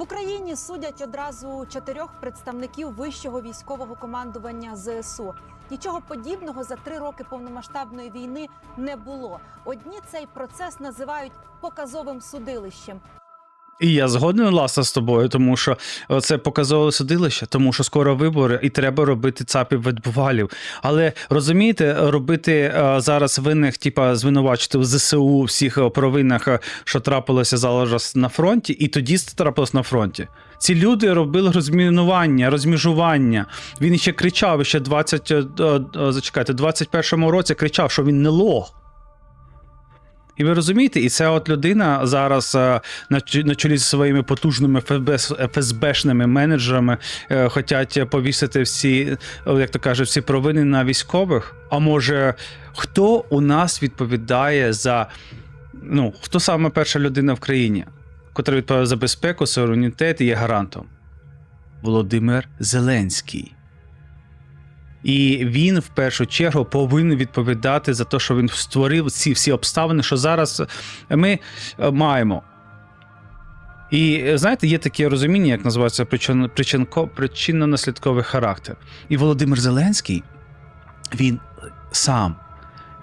В Україні судять одразу чотирьох представників вищого військового командування ЗСУ. Нічого подібного за три роки повномасштабної війни не було. Одні цей процес називають показовим судилищем. І я згоден власне з тобою, тому що це показове судилище, тому що скоро вибори, і треба робити цапів відбувалів. Але розумієте, робити е, зараз винних, типа звинувачити в ЗСУ всіх е, провинах, е, що трапилося зараз на фронті, і тоді трапилось на фронті. Ці люди робили розмінування, розміжування. Він ще кричав ще 20, е, е, е, зачекайте, 21-му році кричав, що він не лох. І ви розумієте, і ця от людина зараз е, на, чолі зі своїми потужними ФСБшними менеджерами е, хочуть повісити всі, е, як то кажуть, всі провини на військових. А може, хто у нас відповідає за ну, хто саме перша людина в країні, котра відповідає за безпеку, суверенітет і є гарантом? Володимир Зеленський. І він в першу чергу повинен відповідати за те, що він створив ці всі обставини, що зараз ми е, маємо. І е, знаєте, є таке розуміння, як називається причин- причинно-наслідковий характер. І Володимир Зеленський він сам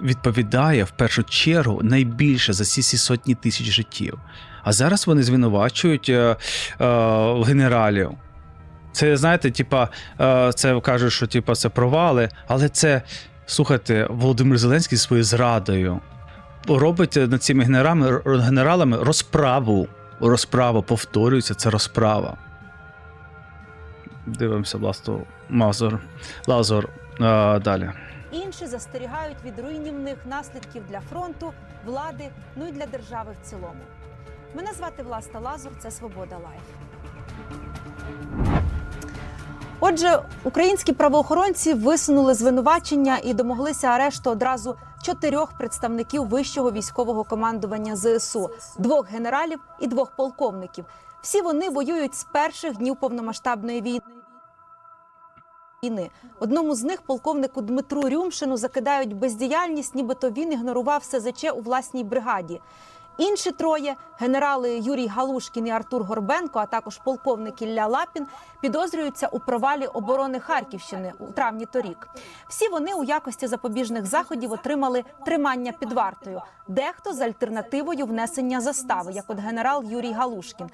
відповідає в першу чергу найбільше за ці всі сотні тисяч життів. А зараз вони звинувачують е, е, генералів. Це знаєте, типа, е, це кажуть, що типа це провали, але це слухайте, Володимир Зеленський своєю зрадою робить над цими генералами, генералами розправу. Розправа повторюється, це розправа. Дивимося, власне, Мазур. Лазур. е, далі. Інші застерігають від руйнівних наслідків для фронту, влади, ну і для держави в цілому. Мене звати Власта Лазур, це Свобода Лайф. Отже, українські правоохоронці висунули звинувачення і домоглися арешту одразу чотирьох представників вищого військового командування ЗСУ, двох генералів і двох полковників. Всі вони воюють з перших днів повномасштабної війни. Одному з них, полковнику Дмитру Рюмшину, закидають бездіяльність, нібито він ігнорував СЗЧ у власній бригаді. Інші троє генерали Юрій Галушкін і Артур Горбенко, а також полковник Ілля Лапін, підозрюються у провалі оборони Харківщини у травні торік. Всі вони у якості запобіжних заходів отримали тримання під вартою. Дехто з альтернативою внесення застави, як от генерал Юрій Галушкін.